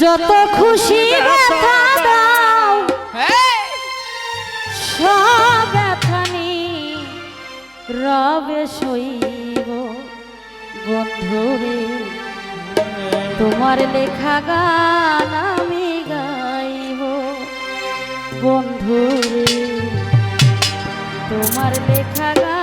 যত খুশি ব্যথা দাও। সব ব্যথানি রবে শৈব বন্ধুরে তোমার লেখা গান আমি গাইব। বন্ধুরে তোমার লেখা গান